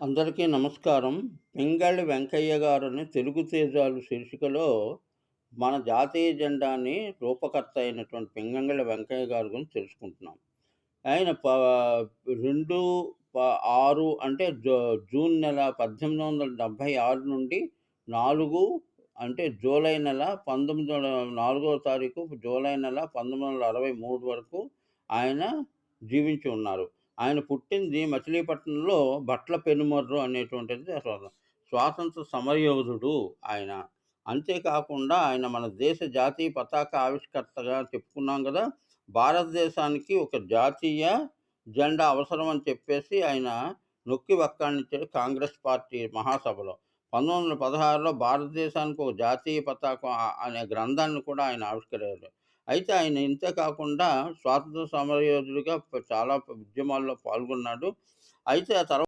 అందరికీ నమస్కారం. పింగళి వెంకయ్య గారని 'తెలుగు తేజాలు' శీర్షికలో మన జాతీయ జెండాని రూపకర్త అయినటువంటి పింగళి వెంకయ్య గారి గురించి తెలుసుకుంటున్నాం. ఆయన ప రెండు ప ఆరు అంటే జూన్ నెల 1876 నుండి నాలుగు అంటే జూలై నెల 19 4వ తారీఖు జూలై నెల 1963 వరకు ఆయన జీవించి ఉన్నారు. ఆయన పుట్టింది మచిలీపట్నంలో భట్ల పెనుమర్రు అనేటువంటిది స్వ స్వాతంత్ర సమరయోధుడు ఆయన. అంతేకాకుండా ఆయన మన దేశ జాతీయ పతాక ఆవిష్కర్తగా చెప్పుకున్నాం కదా భారతదేశానికి ఒక జాతీయ జెండా అవసరం అని చెప్పేసి ఆయన నొక్కి వక్కాణించాడు కాంగ్రెస్ పార్టీ మహాసభలో. 1916లో భారతదేశానికి ఒక జాతీయ పతాకం అనే గ్రంథాన్ని కూడా ఆయన ఆవిష్కరించారు. అయితే ఆయన ఇంతే కాకుండా స్వాతంత్ర సమరయోధుడిగా చాలా ఉద్యమాల్లో పాల్గొన్నాడు. అయితే ఆ తర్వాత